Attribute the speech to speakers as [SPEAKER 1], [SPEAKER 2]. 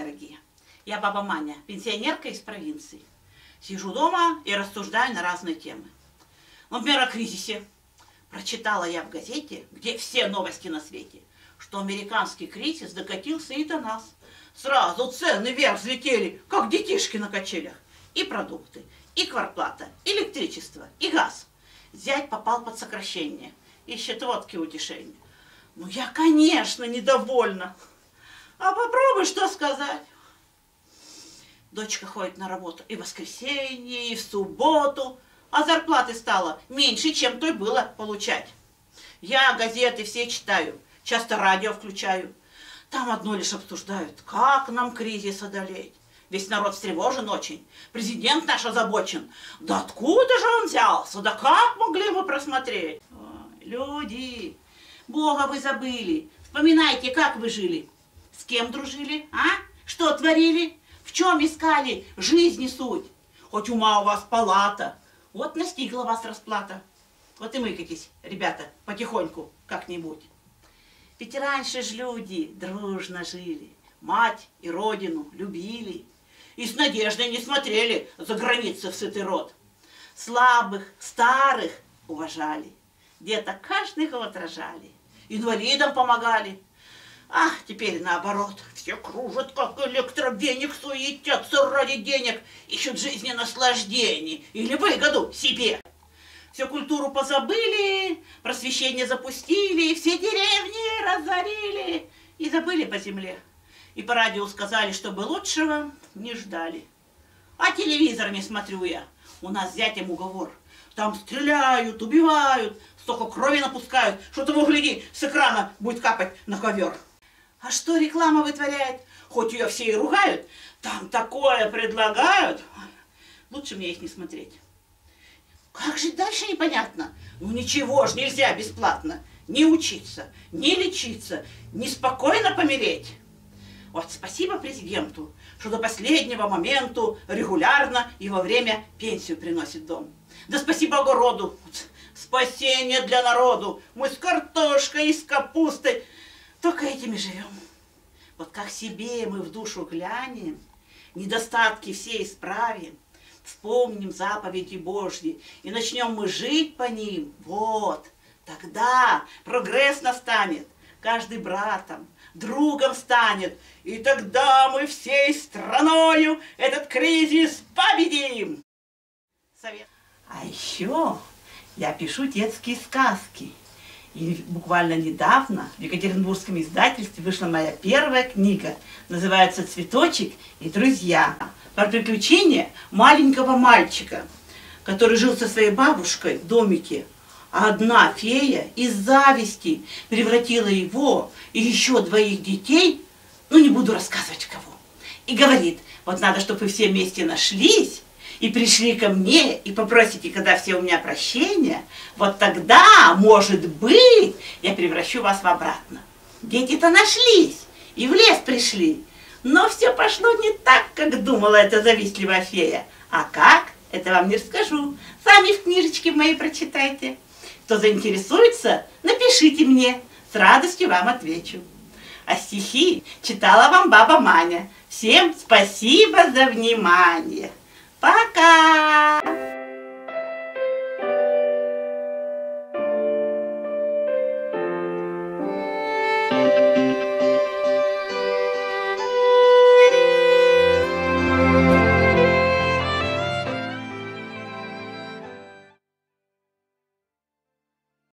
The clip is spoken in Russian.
[SPEAKER 1] Дорогие. Я баба Маня, пенсионерка из провинции. Сижу дома и рассуждаю на разные темы. Например, о кризисе. Прочитала я в газете, где все новости на свете, что американский кризис докатился и до нас. Сразу цены вверх взлетели, как детишки на качелях. И продукты, и квартплата, электричество, и газ. Зять попал под сокращение. Ищет водки утешения. Ну, я, конечно, недовольна. А попробуй что сказать. Дочка ходит на работу и в воскресенье, и в субботу, а зарплаты стало меньше, чем той было получать. Я газеты все читаю, часто радио включаю. Там одно лишь обсуждают, как нам кризис одолеть. Весь народ встревожен очень. Президент наш озабочен. Да откуда же он взялся? Да как могли мы просмотреть? Ой, люди, Бога вы забыли. Вспоминайте, как вы жили. С кем дружили, а? Что творили? В чем искали жизни суть? Хоть ума у вас палата. Вот настигла вас расплата. Вот и мы какие ребята, потихоньку как-нибудь. Ведь раньше ж люди дружно жили. Мать и родину любили. И с надеждой не смотрели за границы в сытый рот. Слабых, старых уважали. Где-то каждый год рожали. Инвалидам помогали. А теперь наоборот, все кружат, как электровеник, суетятся ради денег, ищут жизни наслаждений или выгоду себе. Всю культуру позабыли, просвещение запустили, все деревни разорили и забыли по земле. И по радио сказали, чтобы лучшего не ждали. А телевизор не смотрю я. У нас с зятем уговор. Там стреляют, убивают, столько крови напускают, что того гляди, с экрана будет капать на ковер. А что реклама вытворяет? Хоть ее все и ругают, там такое предлагают. Лучше мне их не смотреть. Как жить дальше, непонятно. Ну ничего ж нельзя бесплатно. Не учиться, не лечиться, не спокойно помереть. Вот спасибо президенту, что до последнего момента регулярно и во время пенсию приносит дом. Да спасибо огороду, спасение для народу. Мы с картошкой и с капустой только этими живем. Вот как себе мы в душу глянем, недостатки все исправим, вспомним заповеди Божьи и начнем мы жить по ним, вот, тогда прогресс настанет, каждый братом, другом станет, и тогда мы всей страною этот кризис победим. Совет. А еще я пишу детские сказки. И буквально недавно в Екатеринбургском издательстве вышла моя первая книга. Называется «Цветочек и друзья». Про приключения маленького мальчика, который жил со своей бабушкой в домике. А одна фея из зависти превратила его и еще двоих детей, ну не буду рассказывать кого, и говорит, вот надо, чтобы вы все вместе нашлись, и пришли ко мне и попросите, когда все у меня прощения, вот тогда, может быть, я превращу вас в обратно. Дети-то нашлись и в лес пришли, но все пошло не так, как думала эта завистливая фея. А как? Это вам не расскажу. Сами в книжечке моей прочитайте. Кто заинтересуется, напишите мне, с радостью вам отвечу. А стихи читала вам баба Маня. Всем спасибо за внимание. Пока!